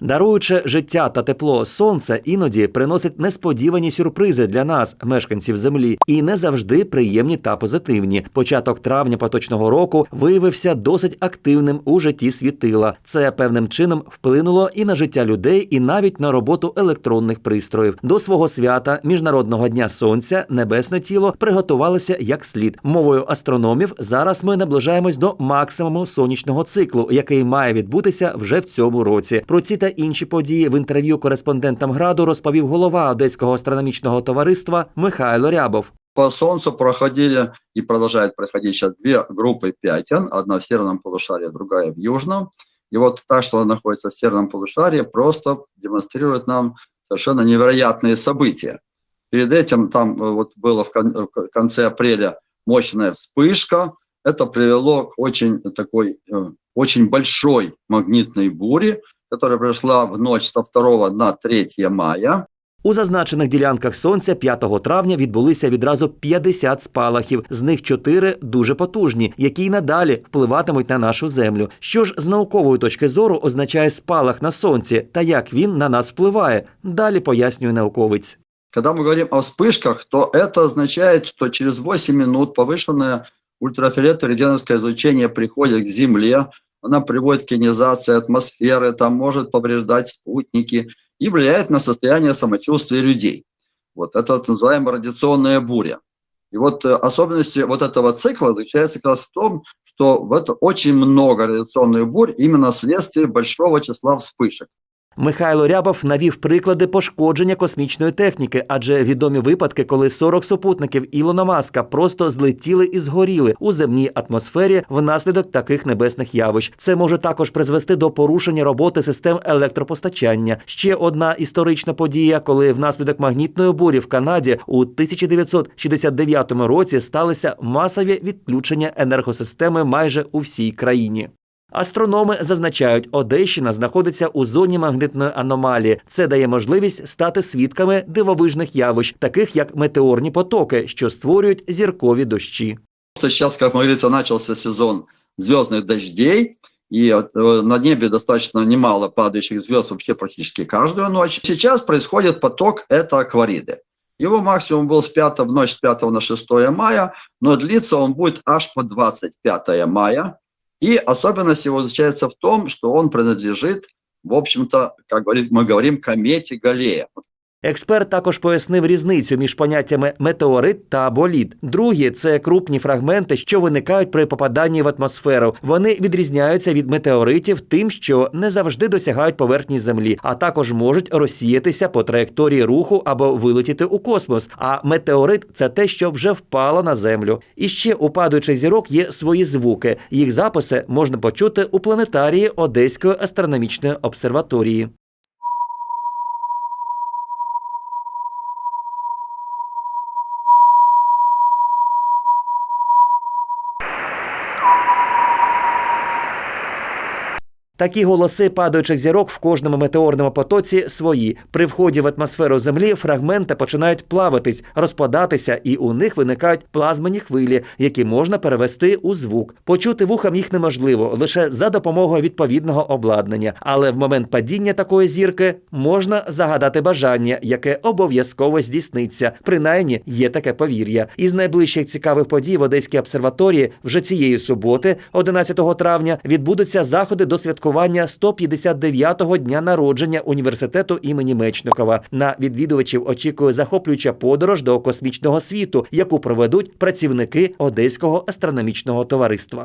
Даруючи життя та тепло, сонце іноді приносить несподівані сюрпризи для нас, мешканців землі, і не завжди приємні та позитивні. Початок травня поточного року виявився досить активним у житті світила. Це певним чином вплинуло і на життя людей, і навіть на роботу електронних пристроїв. До свого свята міжнародного дня сонця небесне тіло приготувалося як слід. Мовою астрономів зараз ми наближаємось до максимуму сонячного циклу, який має відбутися вже в цьому році. Про ці та інші події в інтерв'ю кореспондентам граду розповів голова Одеського астрономічного товариства Михайло Рябов. По Солнцу проходили и продолжают проходить сейчас две группы пятен. Одна в северном полушарии, другая в южном. И вот та, что находится в северном полушарии, просто демонстрирует нам совершенно невероятные события. Перед этим там э, вот было в кон- в конце апреля мощная вспышка. Это привело к очень такой, э, очень большой магнитной буре, которая пришла в ночь со 2 на 3 мая. У зазначених ділянках сонця 5 травня відбулися відразу 50 спалахів, з них 4 дуже потужні, які й надалі впливатимуть на нашу землю. Що ж з наукової точки зору означає спалах на сонці та як він на нас впливає? Далі пояснює науковець. Когда мы говорим о вспышках, то это означает, что через 8 минут повышенное ультрафиолетовое рентгеновское излучение приходит к Земле, Она приводит к ионизации атмосферы, там может повреждать спутники и влияет на состояние самочувствия людей. Вот это вот называемая радиационная буря. И вот э, особенности вот этого цикла заключается как раз в том, что в это очень много радиационных бурь именно вследствие большого числа вспышек. Михайло Рябов навів приклади пошкодження космічної техніки, адже відомі випадки, коли 40 супутників Ілона Маска просто злетіли і згоріли у земній атмосфері внаслідок таких небесних явищ. Це може також призвести до порушення роботи систем електропостачання. Ще одна історична подія, коли внаслідок магнітної бурі в Канаді у 1969 році сталися масові відключення енергосистеми майже у всій країні. Астрономи зазначають, Одещина знаходиться у зоні магнитної аномалії. Це дає можливість стати свідками дивовижних явищ, таких як метеорні потоки, що створюють зіркові дощі. Просто сейчас, как говорится, начался сезон звездных дождей, и э, на небе достаточно немало падающих звезд вообще практически каждую ночь. Сейчас происходит поток, это аквариды. Его максимум был с 5, в ночь с 5 на 6 мая, но длиться он будет аж по 25 мая. И особенность его заключается в том, что он принадлежит, в общем-то, как говорит, мы говорим, комете Галлея. Експерт також пояснив різницю між поняттями метеорит та болід. Другі це крупні фрагменти, що виникають при попаданні в атмосферу. Вони відрізняються від метеоритів тим, що не завжди досягають поверхні землі, а також можуть розсіятися по траєкторії руху або вилетіти у космос. А метеорит це те, що вже впало на землю. І ще у падаючих зірок є свої звуки. Їх записи можна почути у планетарії Одеської астрономічної обсерваторії. Такі голоси падаючих зірок в кожному метеорному потоці свої. При вході в атмосферу Землі фрагменти починають плаватись, розпадатися, і у них виникають плазмані хвилі, які можна перевести у звук. Почути вухам їх неможливо лише за допомогою відповідного обладнання. Але в момент падіння такої зірки можна загадати бажання, яке обов'язково здійсниться. Принаймні є таке повір'я. Із найближчих цікавих подій в Одеській обсерваторії вже цієї суботи, 11 травня, відбудуться заходи до святкування 159-го дня народження університету імені Мечникова. На відвідувачів очікує захоплююча подорож до космічного світу, яку проведуть працівники Одеського астрономічного товариства.